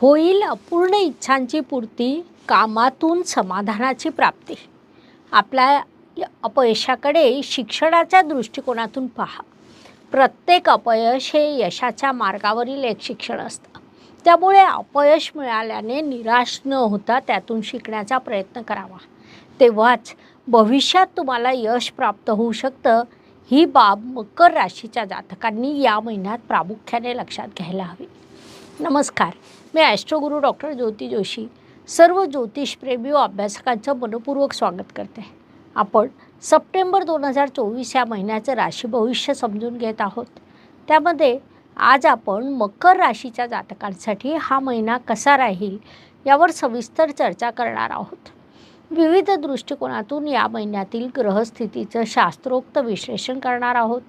होईल अपूर्ण इच्छांची पूर्ती कामातून समाधानाची प्राप्ती. आपल्या अपयशाकडे शिक्षणाच्या दृष्टिकोनातून पहा. प्रत्येक अपयश हे यशाच्या मार्गावरील एक शिक्षण असतं. त्यामुळे अपयश मिळाल्याने निराश न होता त्यातून शिकण्याचा प्रयत्न करावा. तेव्हाच भविष्यात तुम्हाला यश प्राप्त होऊ शकतं. ही बाब मकर राशीच्या जातकांनी या महिन्यात प्रामुख्याने लक्षात घ्यायला हवी. नमस्कार. मी ॲस्ट्रोगुरू डॉक्टर ज्योती जोशी. सर्व ज्योतिषप्रेमी व अभ्यासकांचं मनपूर्वक स्वागत करते. आपण सप्टेंबर दोन हजार चोवीस या महिन्याचं राशी भविष्य समजून घेत आहोत. त्यामध्ये आज आपण मकर राशीच्या जातकांसाठी हा महिना कसा राहील यावर सविस्तर चर्चा करणार आहोत. विविध दृष्टिकोनातून या महिन्यातील ग्रहस्थितीचं शास्त्रोक्त विश्लेषण करणार आहोत.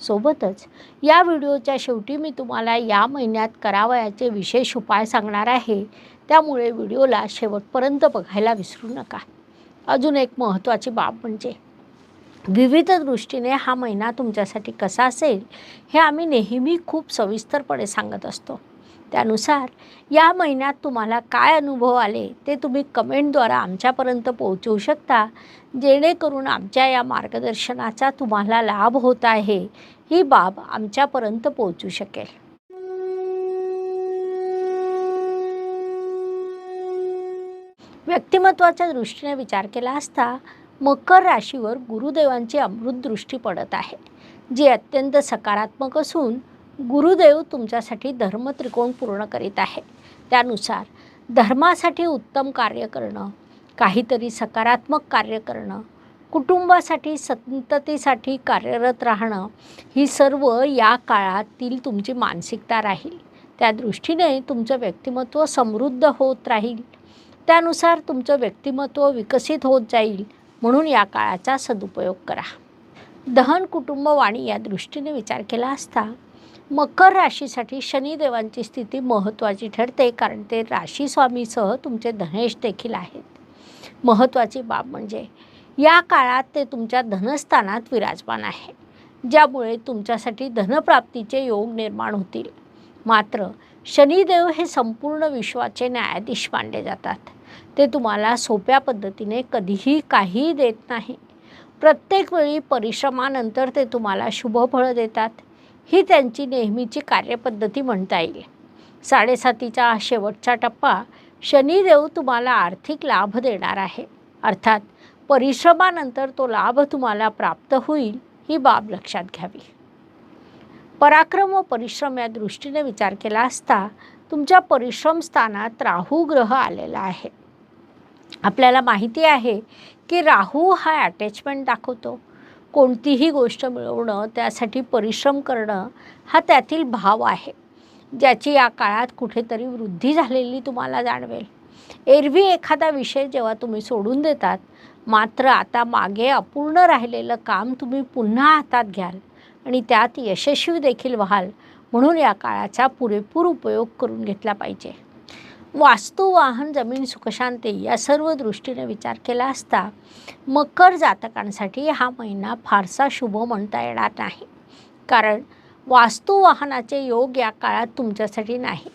सोबतच. या व्हिडिओच्या शेवटी मी तुम्हाला या महिन्यात करावयाचे विशेष उपाय सांगणार आहे. त्यामुळे व्हिडिओला शेवटपर्यंत बघायला विसरू नका. अजून एक महत्त्वाची बाब म्हणजे विविध दृष्टीने हा महिना तुमच्यासाठी कसा असेल हे आम्ही नेहमी खूप सविस्तरपणे सांगत असतो. त्यानुसार या महिन्यात तुम्हाला काय अनुभव आले ते तुम्ही कमेंटद्वारा आमच्यापर्यंत पोहोचवू शकता. जेणेकरून आमच्या या मार्गदर्शनाचा तुम्हाला लाभ होत आहे. ही बाब आमच्यापर्यंत पोहोचू शकेल. व्यक्तिमत्वाच्या दृष्टीने विचार केला असता मकर राशीवर गुरुदेवांची अमृत दृष्टी पडत आहे. जी अत्यंत सकारात्मक असून गुरुदेव तुमच्यासाठी धर्मत्रिकोण पूर्ण करीत आहे. त्यानुसार धर्मासाठी उत्तम कार्य करणं काहीतरी सकारात्मक कार्य करणं कुटुंबासाठी संततीसाठी कार्यरत राहणं ही सर्व या काळातील तुमची मानसिकता राहील. त्या दृष्टीने तुमचं व्यक्तिमत्व समृद्ध होत राहील. त्यानुसार तुमचं व्यक्तिमत्व विकसित होत जाईल म्हणून या काळाचा सदुपयोग करा. दहन कुटुंब वाणी या दृष्टीने विचार केला असता मकर राशीसाठी शनिदेवांची स्थिती महत्त्वाची ठरते कारण ते राशीस्वामीसह तुमचे धनेश देखील आहेत. महत्त्वाची बाब म्हणजे या काळात ते तुमच्या धनस्थानात विराजमान आहे ज्यामुळे तुमच्यासाठी धनप्राप्तीचे योग निर्माण होतील. मात्र शनिदेव हे संपूर्ण विश्वाचे न्यायाधीश मानले जातात. ते तुम्हाला सोप्या पद्धतीने कधीही काहीही देत नाही. प्रत्येक वेळी परिश्रमानंतर ते तुम्हाला शुभफळं देतात. ही त्यांची नेहमीची कार्यपद्धती म्हणता येईल. साडेसातीचा हा शेवटचा टप्पा शनिदेव तुम्हाला आर्थिक लाभ देणार आहे. अर्थात परिश्रमानंतर तो लाभ तुम्हाला प्राप्त होईल ही बाब लक्षात घ्यावी. पराक्रम व परिश्रम या दृष्टीने विचार केला असता तुमच्या परिश्रम स्थानात राहू ग्रह आलेला आहे. आपल्याला माहिती आहे की राहू हा अटॅचमेंट दाखवतो. कोणतीही गोष्ट मिळवणं त्यासाठी परिश्रम करणं हा त्यातील भाव आहे ज्याची या काळात कुठेतरी वृद्धी झालेली तुम्हाला जाणवेल. एरवी एखादा विषय जेव्हा तुम्ही सोडून देतात मात्र आता मागे अपूर्ण राहिलेलं काम तुम्ही पुन्हा हातात घ्याल आणि त्यात यशस्वी देखील व्हाल म्हणून या काळाचा पुरेपूर उपयोग करून घेतला पाहिजे. वास्तू वाहन जमीन सुखशांती या सर्व दृष्टीने विचार केला असता मकर जातकांसाठी हा महिना फारसा शुभ म्हणता येणार नाही. कारण वास्तू वाहनाचे योग या काळात तुमच्यासाठी नाही.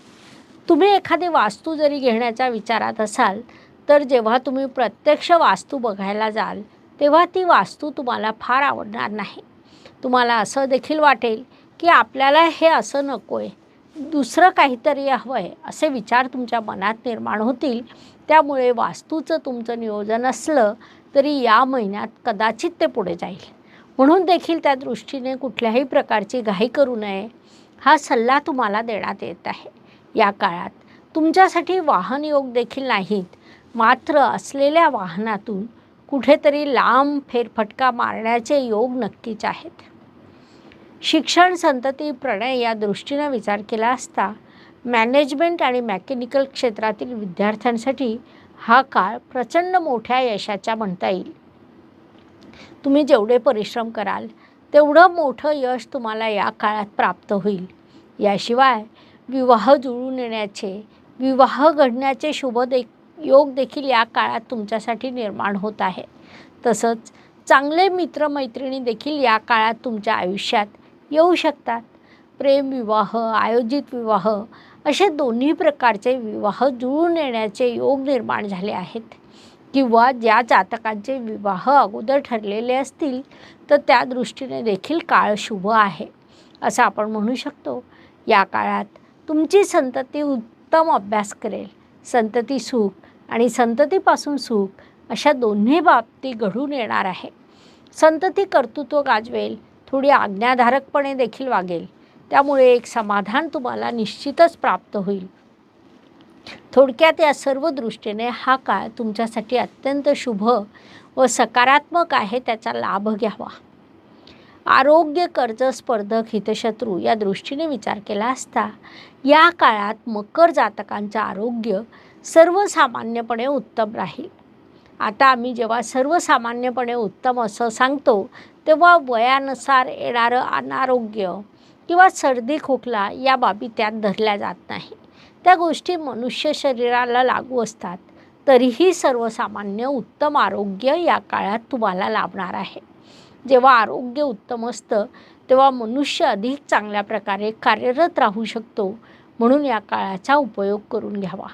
तुम्ही एखादी वास्तू जरी घेण्याच्या विचारात असाल तर जेव्हा तुम्ही प्रत्यक्ष वास्तू बघायला जाल तेव्हा ती वास्तू तुम्हाला फार आवडणार नाही. तुम्हाला असं देखील वाटेल की आपल्याला हे असं नको आहे दुसरं काहीतरी हवं आहे असे विचार तुमच्या मनात निर्माण होतील. त्यामुळे वास्तूचं तुमचं नियोजन असलं तरी या महिन्यात कदाचित ते पुढे जाईल. म्हणून देखील त्या दृष्टीने कुठल्याही प्रकारची घाई करू नये. हा सल्ला तुम्हाला देण्यात येत आहे. या काळात तुमच्यासाठी वाहन योग देखील नाहीत मात्र असलेल्या वाहनातून कुठेतरी लांब फेरफटका मारण्याचे योग नक्कीच आहेत. शिक्षण संतती प्रणय या दृष्टीने विचार केला असता मॅनेजमेंट आणि मॅकॅनिकल क्षेत्रातील विद्यार्थ्यांसाठी हा काळ प्रचंड मोठ्या यशाचा म्हणता येईल. तुम्ही जेवढे परिश्रम कराल तेवढं मोठं यश तुम्हाला या काळात प्राप्त होईल. याशिवाय विवाह जुळून येण्याचे विवाह घडण्याचे शुभ दे योग देखील या काळात तुमच्यासाठी निर्माण होत आहे. तसंच चांगले मित्रमैत्रिणी देखील या काळात तुमच्या आयुष्यात येऊ शकतात. प्रेमविवाह आयोजित विवाह असे दोन्ही प्रकारचे विवाह जुळून येण्याचे योग निर्माण झाले आहेत. किंवा ज्या जातकांचे विवाह अगोदर ठरलेले असतील तर त्या दृष्टीने देखील काळ शुभ आहे असं आपण म्हणू शकतो. या काळात तुमची संतती उत्तम अभ्यास करेल. संतती सुख आणि संततीपासून सुख अशा दोन्ही बाबती घडून येणार आहे. संतती कर्तृत्व गाजवेल थोडी आज्ञाधारकपणे देखील वागेल. त्यामुळे एक समाधान तुम्हाला निश्चितच प्राप्त होईल. थोडक्यात या सर्व दृष्टीने हा काळ तुमच्यासाठी अत्यंत शुभ व सकारात्मक आहे त्याचा लाभ घ्यावा. आरोग्य कर्ज स्पर्धक हितशत्रू या दृष्टीने विचार केला असता या काळात मकर जातकांचं आरोग्य सर्वसामान्यपणे उत्तम राहील. आता आम्ही जेव्हा सर्वसामान्यपणे उत्तम असं सांगतो तेव्हा वयानुसार येणारं अनारोग्य किंवा सर्दी खोकला या बाबी त्यात धरल्या जात नाही. त्या गोष्टी मनुष्य शरीराला लागू असतात. तरीही सर्वसामान्य उत्तम आरोग्य या काळात तुम्हाला लाभणार आहे. जेव्हा आरोग्य उत्तम असतं तेव्हा मनुष्य अधिक चांगल्या प्रकारे कार्यरत राहू शकतो म्हणून या काळाचा उपयोग करून घ्यावा.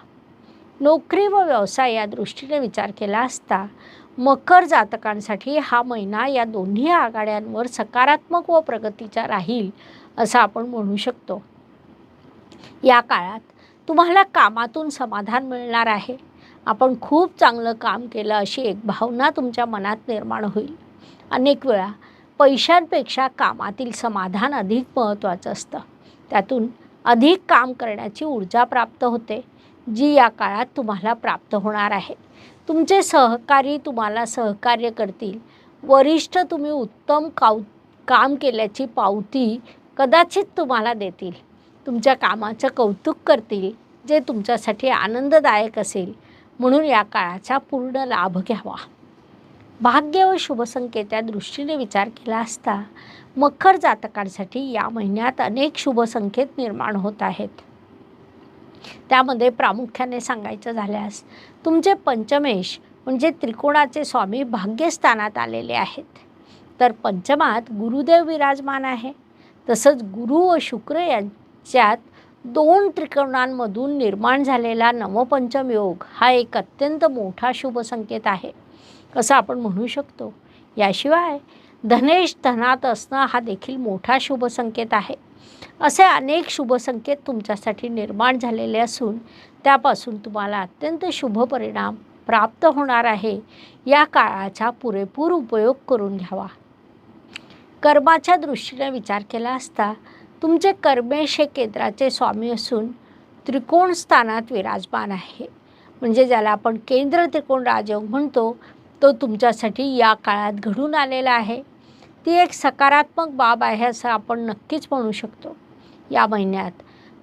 नोकरी व व्यवसाय या दृष्टीने विचार केला असता मकर जातकांसाठी हा महिना या दोन्ही आघाड्यांवर सकारात्मक व प्रगतीचा राहील असं आपण म्हणू शकतो. या काळात तुम्हाला कामातून समाधान मिळणार आहे. आपण खूप चांगलं काम केलं अशी एक भावना तुमच्या मनात निर्माण होईल. अनेक वेळा पैशांपेक्षा कामातील समाधान अधिक महत्त्वाचं असतं. त्यातून अधिक काम करण्याची ऊर्जा प्राप्त होते. जी या काळात तुम्हाला प्राप्त होणार आहे. तुमचे सहकारी तुम्हाला सहकार्य करतील. वरिष्ठ तुम्ही उत्तम काउ काम केल्याची पावती कदाचित तुम्हाला देतील. तुमच्या कामाचं कौतुक करतील जे तुमच्यासाठी आनंददायक असेल. म्हणून या काळाचा पूर्ण लाभ घ्यावा. भाग्य व शुभसंकेत या दृष्टीने विचार केला असता मकर जातकांसाठी या महिन्यात अनेक शुभसंकेत निर्माण होत आहेत. त्यामध्ये प्रामुख्याने सांगायचं झाल्यास तुमचे पंचमेश म्हणजे त्रिकोणाचे स्वामी भाग्यस्थानात आलेले आहेत. तर पंचमात गुरुदेव विराजमान आहे. तसंच गुरु व शुक्र यांच्यात दोन त्रिकोणांमधून निर्माण झालेला नवपंचम योग हा एक अत्यंत मोठा शुभ संकेत आहे असं आपण म्हणू शकतो. याशिवाय धनेश धनात असणं हा देखील मोठा शुभ संकेत आहे. असे अनेक शुभसंकेत तुमच्यासाठी निर्माण झालेले असून त्यापासून तुम्हाला अत्यंत शुभ परिणाम प्राप्त होणार आहे. या काळाचा पुरेपूर उपयोग करून घ्यावा. कर्माच्या दृष्टीने विचार केला असता तुमचे कर्मेश हे केंद्राचे स्वामी असून त्रिकोण स्थानात विराजमान आहे. म्हणजे ज्याला आपण केंद्र त्रिकोण राजयोग म्हणतो तो तुमच्यासाठी या काळात घडून आलेला आहे. ती एक सकारात्मक बाब आहे असं आपण नक्कीच म्हणू शकतो. या महिन्यात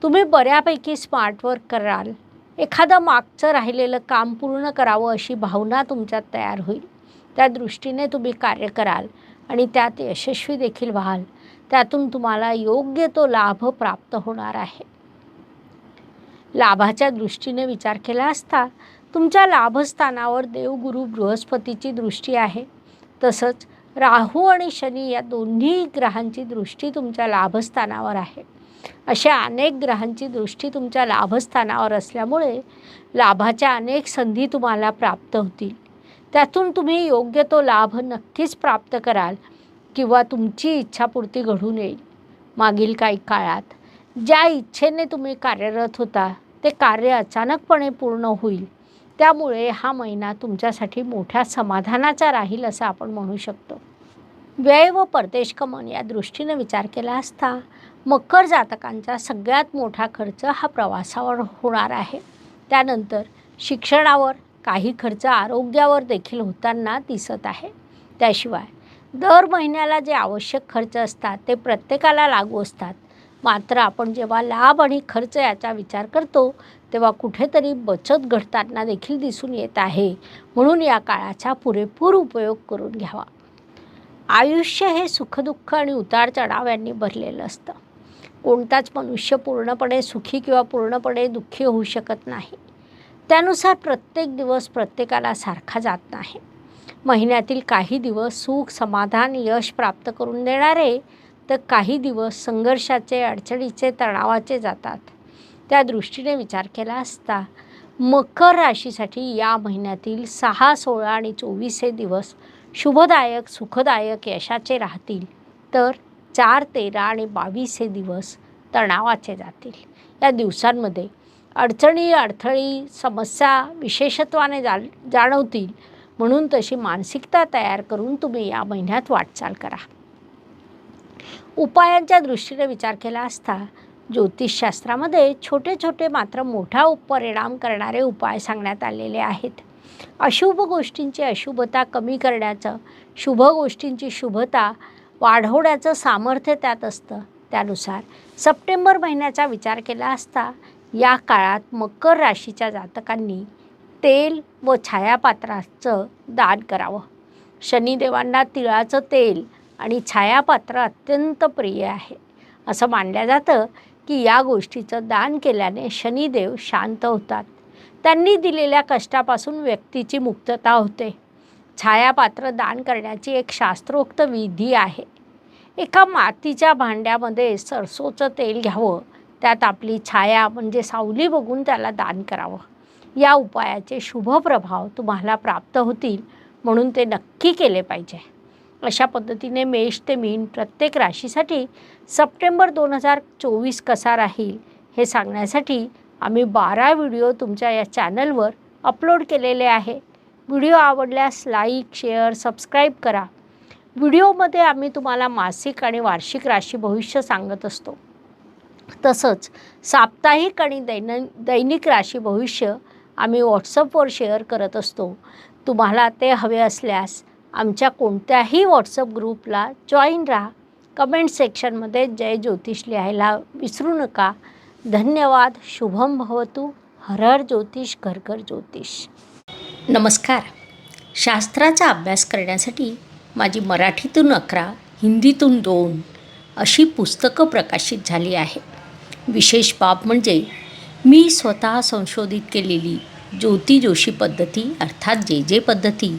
तुम्ही बऱ्यापैकी स्मार्ट वर्क कराल. एखादं मागचं राहिलेलं काम पूर्ण करावं अशी भावना तुमच्यात तयार होईल. त्या दृष्टीने तुम्ही कार्य कराल आणि त्यात यशस्वी देखील व्हाल. त्यातून तुम्हाला योग्य तो लाभ प्राप्त होणार आहे. लाभाच्या दृष्टीने विचार केला असता तुमच्या लाभस्थानावर देवगुरु बृहस्पतीची दृष्टी आहे. तसंच राहू आणि शनी या दोन्ही ग्रहांची दृष्टी तुमच्या लाभस्थानावर आहे. अशा अनेक ग्रहांची दृष्टी तुमच्या लाभस्थानावर असल्यामुळे लाभाच्या अनेक संधी तुम्हाला प्राप्त होतील. त्यातून तुम्ही योग्य तो लाभ नक्कीच प्राप्त कराल किंवा तुमची इच्छापूर्ती घडून येईल. मागील काही काळात ज्या इच्छेने तुम्ही कार्यरत होता ते कार्य अचानकपणे पूर्ण होईल. त्यामुळे हा महिना तुमच्यासाठी मोठ्या समाधानाचा राहील असं आपण म्हणू शकतो. व्यय व परदेश कमन या दृष्टीनं विचार केला असता मकर जातकांचा सगळ्यात मोठा खर्च हा प्रवासावर होणार आहे. त्यानंतर शिक्षणावर काही खर्च आरोग्यावर देखील होताना दिसत आहे. त्याशिवाय दर महिन्याला जे आवश्यक खर्च असतात ते प्रत्येकाला लागू असतात. मात्र आपण जेव्हा लाभ आणि खर्च याचा विचार करतो तेव्हा कुठेतरी बचत घडताना देखील दिसून येत आहे. म्हणून या काळाचा पुरेपूर उपयोग करून घ्यावा. आयुष्य हे सुखदुःख आणि उतार चढाव यांनी भरलेलं असतं. कोणताच मनुष्य पूर्णपणे सुखी किंवा पूर्णपणे दुःखी होऊ शकत नाही. त्यानुसार प्रत्येक दिवस प्रत्येकाला सारखा जात नाही. महिन्यातील काही दिवस सुख समाधान यश प्राप्त करून देणारे तर काही दिवस संघर्षाचे अडचणीचे तणावाचे जातात. त्या दृष्टीने विचार केला असता मकर राशीसाठी या महिन्यातील सहा सोळा आणि चोवीस हे दिवस शुभदायक सुखदायक यशाचे राहतील. तर चार तेरा आणि बावीस हे दिवस तणावाचे जातील. या दिवसांमध्ये अडचणी अडथळी समस्या विशेषत्वाने जा जाणवतील. म्हणून तशी मानसिकता तयार करून तुम्ही या महिन्यात वाटचाल करा. उपायांच्या दृष्टीने विचार केला असता ज्योतिषशास्त्रामध्ये छोटे छोटे मात्र मोठा परिणाम करणारे उपाय सांगण्यात आलेले आहेत. अशुभ गोष्टींची अशुभता कमी करण्याचं शुभ गोष्टींची शुभता वाढवण्याचं सामर्थ्य त्यात असतं. त्यानुसार सप्टेंबर महिन्याचा विचार केला असता या काळात मकर राशीच्या जातकांनी तेल व छायापात्राचं दान करावं. शनिदेवांना तिळाचं तेल आणि छायापात्र अत्यंत प्रिय आहे. असं मानलं जातं की या गोष्टीचं दान केल्याने शनिदेव शांत होतात. त्यांनी दिलेल्या कष्टापासून व्यक्तीची मुक्तता होते. छायापात्र दान करण्याची एक शास्त्रोक्त विधी आहे. एका मातीच्या भांड्यामध्ये सरसोचं तेल घ्यावं. त्यात आपली छाया म्हणजे सावली बघून त्याला दान करावं. या उपायाचे शुभ प्रभाव तुम्हाला प्राप्त होतील म्हणून ते नक्की केले पाहिजे. अशा पद्धतीने मेष ते मीन प्रत्येक राशीसाठी सप्टेंबर दोन हजार चोवीस कसा राहील हे सांगण्यासाठी आम्ही बारा व्हिडिओ तुमच्या या चॅनलवर अपलोड केलेले आहे व्हिडिओ आवडल्यास लाईक शेअर सबस्क्राईब करा. व्हिडिओमध्ये आम्ही तुम्हाला मासिक आणि वार्षिक राशी भविष्य सांगत असतो. तसंच साप्ताहिक आणि दैन दैनिक राशी भविष्य आम्ही व्हॉट्सअपवर शेअर करत असतो. तुम्हाला ते हवे असल्यास आमच्या कोणत्याही व्हॉट्सअप ग्रुपला जॉईन राहा. कमेंट सेक्शनमध्ये जय ज्योतिष लिहायला विसरू नका. धन्यवाद. शुभम भवतू. हर हर ज्योतिष घर घर ज्योतिष. नमस्कार. शास्त्राचा अभ्यास करण्यासाठी माझी मराठीतून अकरा हिंदीतून दोन अशी पुस्तकं प्रकाशित झाली आहे. विशेष बाब म्हणजे मी स्वतः संशोधित केलेली ज्योती जोशी पद्धती अर्थात जे जे पद्धती